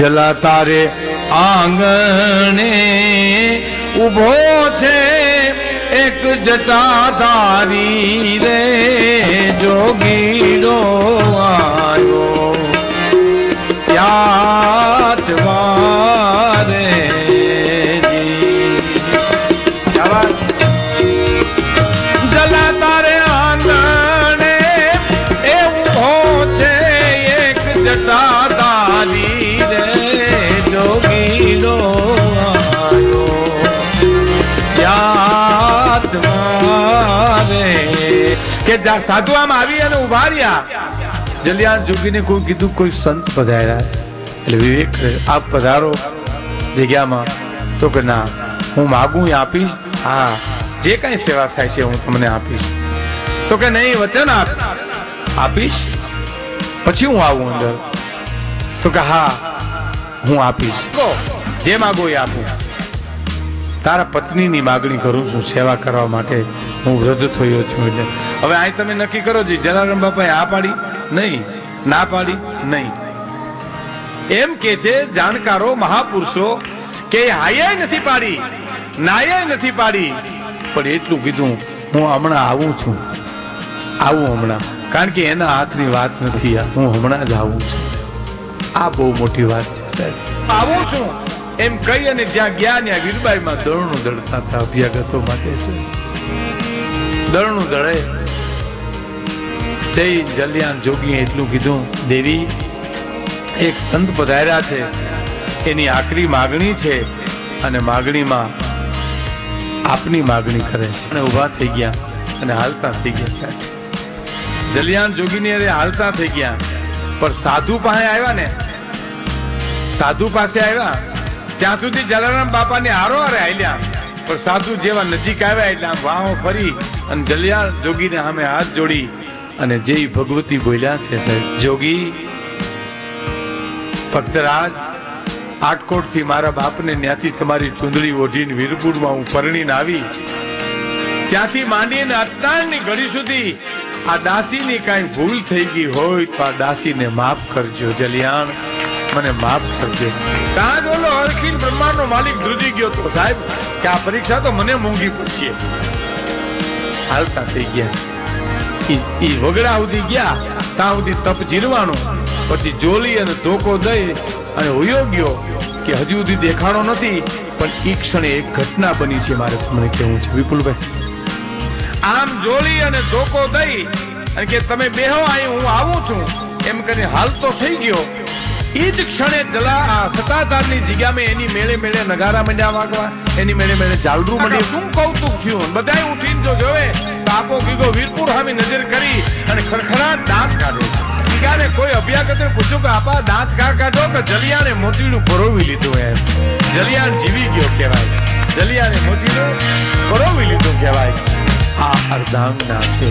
છેલ્લા તારે આંગણે ઊભો છે એક જટાધારી રે જોગીડો આવ્યો કે સાધુ આમ આવી અને ઊભા રહ્યા. જલિયાન જોગીને કોઈ કીધું કોઈ સંત પધાર્યા. એટલે વિવેક આપ પધારો જગ્યામાં. તો કે ના હું માગું આપીશ. હા જે કઈ સેવા થાય છે હું તમને આપીશ. તો કે નહીં વચન આપ. આપીશ? પછી હું આવું અંદર. તો કે હા હું આપીશ. જે માગો એ આપું. તારા પત્નીની માગણી કરું છું સેવા કરવા માટે. હું વૃદ્ધ થયો છું એટલે. હવે અહીં તમે નક્કી કરો છો જલારામ બાપાએ આ પાડી? નહીં. ના પાડી? નહીં. એમ કે છે, જાણકારો, મહાપુરુષો, કે હાય નથી પાડી નાયે નથી પાડી. પણ એટલું કીધું, હું હમણાં આવું છું. આવું હમણાં. કારણ કે એના હાથની વાત નથી હું હમણાં જ આવું છું. આ બહુ મોટી વાત છે, સાહેબ. આવું છું. એમ કહી અને જ્યાં ગયા ત્યાં વીરબાઈમાં દળનું દળતા હતા અભ્યાગતો માટે છે. દળનું દળે. જય જલ્યાન જોગીએ એટલું કીધું, દેવી, એક સંત પધાર્યા છે. એની આકરી માગણી છે અને માગણીમાં આપની માગણી કરે છે. અને ઊભા થઈ ગયા અને હાલતા થઈ ગયા સાહેબ જલિયાન જોગીની અરે હાલતા થઈ ગયા. પણ સાધુ પાસે આવ્યા ને? સાધુ પાસે આવ્યા? ત્યાં સુધી જલારામ બાપાને હારો હારે હાલ્યા પણ સાધુ જેવા નજીક આવ્યા એટલે વાહો ફરી અને જલિયાણ જોગીને સામે હાથ જોડી અને જે ભગવતી બોલ્યા છે સાહેબ, જોગી, ભક્તરાજ આટકોટથી મારા બાપને ત્યાંથી તમારી ચુંદડી ઓઢીને વીરપુરમાં હું પરણીને આવી. ત્યાંથી માંડીને અત્યારની ઘડી સુધી આ દાસીની કાંઈ ભૂલ થઈ ગઈ હોય તો આ દાસીને માફ કરજો જલિયાણ. મને માફ કરજો. કાં જ ઓલો અખિલ બ્રહ્માંડનો માલિક ધ્રુજી ગયો તો સાહેબ, કે આ પરીક્ષા તો મને મોંઘી પડશે. હાલતા થઈ ગયા. ઈ વગડા સુધી ગયા, ત્યાં સુધી તપ જીરવાનો પછી જોલી અને ધોકો દઈ અને હોયો ગયો કે હજુ સુધી દેખાણો નથી, પણ એ ક્ષણે એક ઘટના બની છે મારે તમને કહેવું છે. વિપુલભાઈ, આમ જોલી અને ધોકો દઈ અને કે તમે બેહો, અહીં હું આવું છું. એમ કરીને હાલતો થઈ ગયો. ઈ જ ક્ષણે જલા સતાધારની જગ્યામાં એની મેળે મેળે નગારા મંડ્યા વાગવા એની મેળે મેળે જાલડું મંડ્યું. શું કૌતુક થયું બધાય ઉઠીને જો જોવે તાપો ગીગો વીરપુર સામે નજર કરી અને ખરખરા દાંત કાઢે ગીગાને કોઈ અભ્યાગતે પૂછ્યું કે આપા દાંત કા કાઢો? કે જલિયાને મોતીનું પરોવી લીધું એમ. જલિયાન જીવી ગયો કહેવાય. જલિયાને મોતીનું પરોવી લીધું કહેવાય. આ અર્ધાંગના છે.